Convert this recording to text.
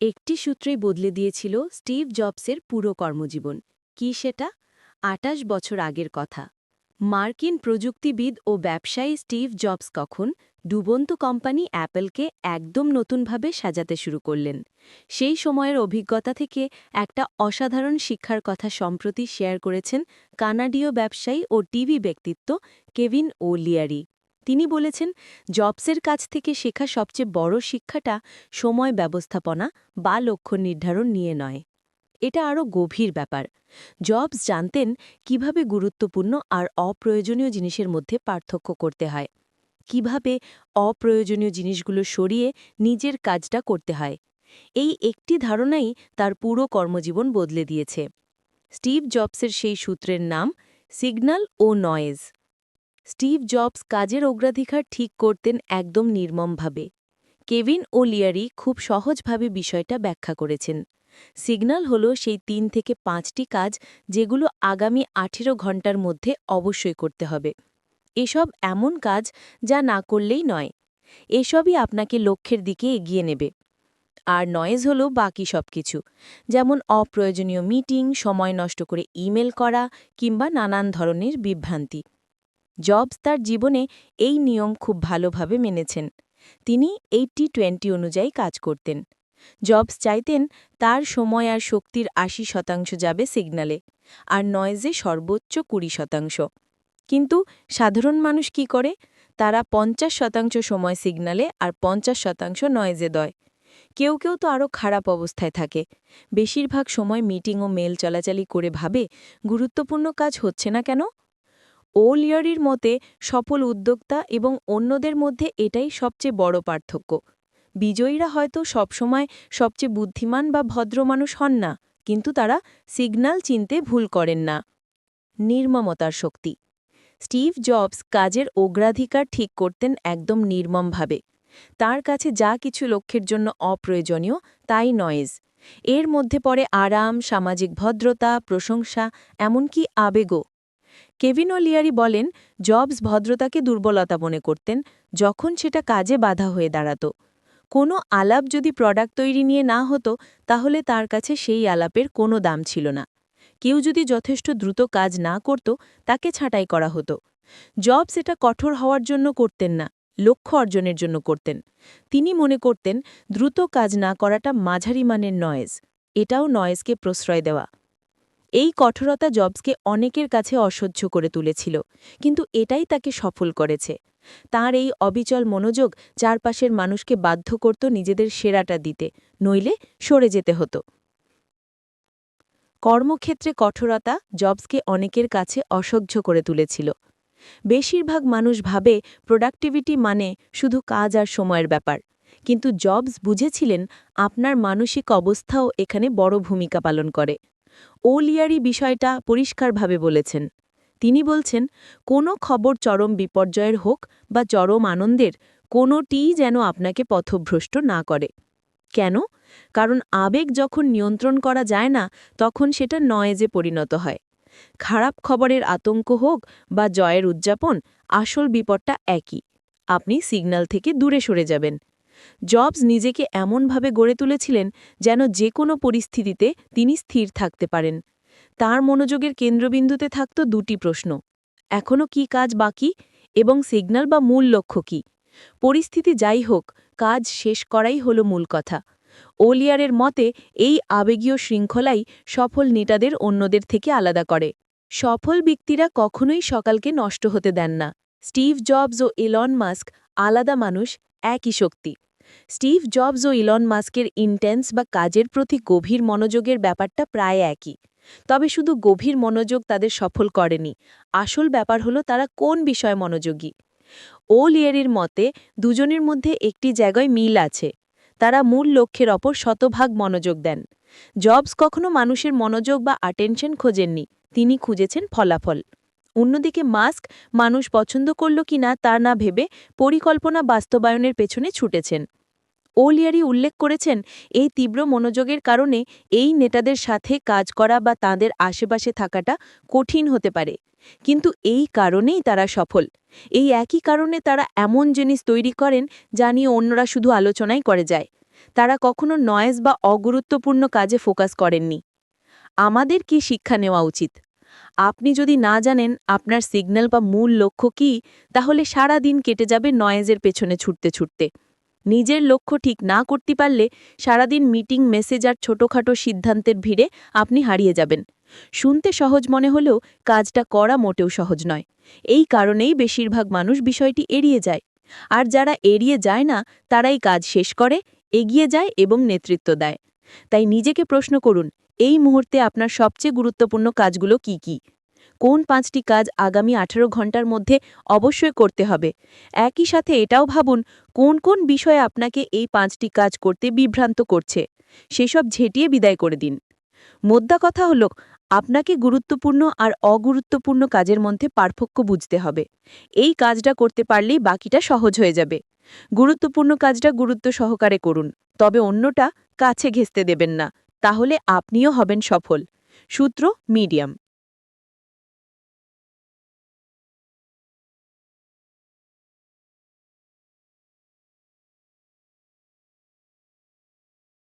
একটি সূত্রেই বদলে দিয়েছিল স্টিভ জবসের পুরো কর্মজীবন। কি সেটা? আটাশ বছর আগের কথা। মার্কিন প্রযুক্তিবিদ ও ব্যবসায়ী স্টিভ জবস কখন ডুবন্ত কোম্পানি অ্যাপলকে একদম নতুনভাবে সাজাতে শুরু করলেন। সেই সময়ের অভিজ্ঞতা থেকে একটা অসাধারণ শিক্ষার কথা সম্প্রতি শেয়ার করেছেন কানাডীয় ব্যবসায়ী ও টিভি ব্যক্তিত্ব কেভিন ও লিয়ারি তিনি বলেছেন, জবসের কাছ থেকে শেখা সবচেয়ে বড় শিক্ষাটা সময় ব্যবস্থাপনা বা লক্ষ্য নির্ধারণ নিয়ে নয়। এটা আরও গভীর ব্যাপার। জবস জানতেন কীভাবে গুরুত্বপূর্ণ আর অপ্রয়োজনীয় জিনিসের মধ্যে পার্থক্য করতে হয়। কীভাবে অপ্রয়োজনীয় জিনিসগুলো সরিয়ে নিজের কাজটা করতে হয়। এই একটি ধারণাই তার পুরো কর্মজীবন বদলে দিয়েছে। স্টিভ জবসের সেই সূত্রের নাম, সিগন্যাল ও নয়েজ। স্টিভ জবস কাজের অগ্রাধিকার ঠিক করতেন একদম নির্মমভাবে। কেভিন ও লিয়ারি খুব সহজভাবে বিষয়টা ব্যাখ্যা করেছেন। সিগন্যাল হল সেই তিন থেকে পাঁচটি কাজ যেগুলো আগামী আঠেরো ঘণ্টার মধ্যে অবশ্যই করতে হবে। এসব এমন কাজ যা না করলেই নয়। এসবই আপনাকে লক্ষ্যের দিকে এগিয়ে নেবে। আর নয়েজ হল বাকি সব কিছু যেমন অপ্রয়োজনীয় মিটিং, সময় নষ্ট করে ইমেল করা কিংবা নানান ধরনের বিভ্রান্তি। জবস তার জীবনে এই নিয়ম খুব ভালোভাবে মেনেছেন। তিনি এইটি টোয়েন্টি অনুযায়ী কাজ করতেন। জবস চাইতেন তার সময় আর শক্তির আশি শতাংশ যাবে সিগন্যালে, আর নয়েজে সর্বোচ্চ কুড়ি শতাংশ। কিন্তু সাধারণ মানুষ কি করে? তারা পঞ্চাশ শতাংশ সময় সিগন্যালে আর পঞ্চাশ শতাংশ নয়েজে দয়। কেউ কেউ তো আরও খারাপ অবস্থায় থাকে। বেশিরভাগ সময় মিটিং ও মেল চলাচালি করে ভাবে গুরুত্বপূর্ণ কাজ হচ্ছে না কেন? ওলিয়ারির মতে, সফল উদ্যোক্তা এবং অন্যদের মধ্যে এটাই সবচেয়ে বড় পার্থক্য। বিজয়ীরা হয়তো সবসময় সবচেয়ে বুদ্ধিমান বা ভদ্র মানুষ হন না, কিন্তু তারা সিগন্যাল চিনতে ভুল করেন না। নির্মমতার শক্তি। স্টিভ জবস কাজের অগ্রাধিকার ঠিক করতেন একদম নির্মমভাবে। তার কাছে যা কিছু লক্ষ্যের জন্য অপ্রয়োজনীয়, তাই নয়েজ। এর মধ্যে পড়ে আরাম, সামাজিক ভদ্রতা, প্রশংসা, এমনকি আবেগও। কেভিন ওলিয়ারি বলেন, জবস ভদ্রতাকে দুর্বলতা মনে করতেন, যখন সেটা কাজে বাধা হয়ে দাঁড়াত। কোনো আলাপ যদি প্রোডাক্ট তৈরি নিয়ে না হতো, তাহলে তার কাছে সেই আলাপের কোনো দাম ছিল না। কেউ যদি যথেষ্ট দ্রুত কাজ না করত, তাকে ছাঁটাই করা হতো। জবস এটা কঠোর হওয়ার জন্য করতেন না, লক্ষ্য অর্জনের জন্য করতেন। তিনি মনে করতেন, দ্রুত কাজ না করাটা মাঝারি মানের নয়েজ এটাও নয়েজকে প্রশ্রয় দেওয়া। এই কঠোরতা জবসকে অনেকের কাছে অসহ্য করে তুলেছিল, কিন্তু এটাই তাকে সফল করেছে। তার এই অবিচল মনোযোগ চারপাশের মানুষকে বাধ্য করত নিজেদের সেরাটা দিতে, নইলে সরে যেতে হতো। কর্মক্ষেত্রে কঠোরতা জবসকে অনেকের কাছে অসহ্য করে তুলেছিল। বেশিরভাগ মানুষ ভাবে প্রোডাক্টিভিটি মানে শুধু কাজ আর সময়ের ব্যাপার, কিন্তু জবস বুঝেছিলেন আপনার মানসিক অবস্থাও এখানে বড় ভূমিকা পালন করে। ওলিয়ারি বিষয়টা পরিষ্কারভাবে বলেছেন। তিনি বলছেন, কোনো খবর চরম বিপর্যয়ের হোক বা চরম আনন্দের কোনোটিই যেন আপনাকে পথভ্রষ্ট না করে। কেন? কারণ আবেগ যখন নিয়ন্ত্রণ করা যায় না, তখন সেটা নয়েজে পরিণত হয়। খারাপ খবরের আতঙ্ক হোক বা জয়ের উদযাপন, আসল বিপদটা একই। আপনি সিগন্যাল থেকে দূরে সরে যাবেন। জবস নিজেকে এমনভাবে গড়ে তুলেছিলেন যেন যে কোনো পরিস্থিতিতে তিনি স্থির থাকতে পারেন। তার মনোযোগের কেন্দ্রবিন্দুতে থাকত দুটি প্রশ্ন। এখনও কি কাজ বাকি এবং সিগন্যাল বা মূল লক্ষ্য কি? পরিস্থিতি যাই হোক, কাজ শেষ করাই হল মূল কথা। ওলিয়ারের মতে, এই আবেগীয় শৃঙ্খলাই সফল নেতাদের অন্যদের থেকে আলাদা করে। সফল ব্যক্তিরা কখনোই সকালকে নষ্ট হতে দেন না। স্টিভ জবস ও এলন মাস্ক আলাদা মানুষ, একই শক্তি। স্টিভ জবস ও ইলন মাস্কের ইন্টেন্স বা কাজের প্রতি গভীর মনোযোগের ব্যাপারটা প্রায় একই। তবে শুধু গভীর মনোযোগ তাদের সফল করেনি। আসল ব্যাপার হলো তারা কোন বিষয়ে মনোযোগী। ও লিয়ারির মতে, দুজনের মধ্যে একটি জায়গায় মিল আছে। তারা মূল লক্ষ্যের অপর শতভাগ মনোযোগ দেন। জবস কখনো মানুষের মনোযোগ বা অ্যাটেনশন খোঁজেননি। তিনি খুঁজেছেন ফলাফল। অন্যদিকে মাস্ক মানুষ পছন্দ করল কি না তা না ভেবে পরিকল্পনা বাস্তবায়নের পেছনে ছুটেছেন। ওলিয়ারি উল্লেখ করেছেন, এই তীব্র মনোযোগের কারণে এই নেতাদের সাথে কাজ করা বা তাদের আশেপাশে থাকাটা কঠিন হতে পারে। কিন্তু এই কারণেই তারা সফল। এই একই কারণে তারা এমন জিনিস তৈরি করেন যা নিয়ে অন্যরা শুধু আলোচনাই করে যায়। তারা কখনো নয়েজ বা অগুরুত্বপূর্ণ কাজে ফোকাস করেননি। আমাদের কি শিক্ষা নেওয়া উচিত? আপনি যদি না জানেন আপনার সিগন্যাল বা মূল লক্ষ্য কি, তাহলে সারা দিন কেটে যাবে নয়েজের পেছনে ছুটতে ছুটতে। নিজের লক্ষ্য ঠিক না করতে পারলে সারাদিন মিটিং, মেসেজ আর ছোটখাটো সিদ্ধান্তের ভিড়ে আপনি হারিয়ে যাবেন। শুনতে সহজ মনে হলেও কাজটা করা মোটেও সহজ নয়। এই কারণেই বেশিরভাগ মানুষ বিষয়টি এড়িয়ে যায়। আর যারা এড়িয়ে যায় না, তারাই কাজ শেষ করে, এগিয়ে যায় এবং নেতৃত্ব দেয়। তাই নিজেকে প্রশ্ন করুন, এই মুহূর্তে আপনার সবচেয়ে গুরুত্বপূর্ণ কাজগুলো কি কি? কোন পাঁচটি কাজ আগামী আঠারো ঘণ্টার মধ্যে অবশ্যই করতে হবে? একই সাথে এটাও ভাবুন, কোন কোন বিষয়ে আপনাকে এই পাঁচটি কাজ করতে বিভ্রান্ত করছে? সেসব ঝেঁটিয়ে বিদায় করে দিন। মোদ্দা কথা হল, আপনাকে গুরুত্বপূর্ণ আর অগুরুত্বপূর্ণ কাজের মধ্যে পার্থক্য বুঝতে হবে। এই কাজটা করতে পারলেই বাকিটা সহজ হয়ে যাবে। গুরুত্বপূর্ণ কাজটা গুরুত্ব সহকারে করুন। তবে অন্যটা কাছে ঘেঁচতে দেবেন না তাহলে আপনিও হবেন সফল। সূত্র মিডিয়াম।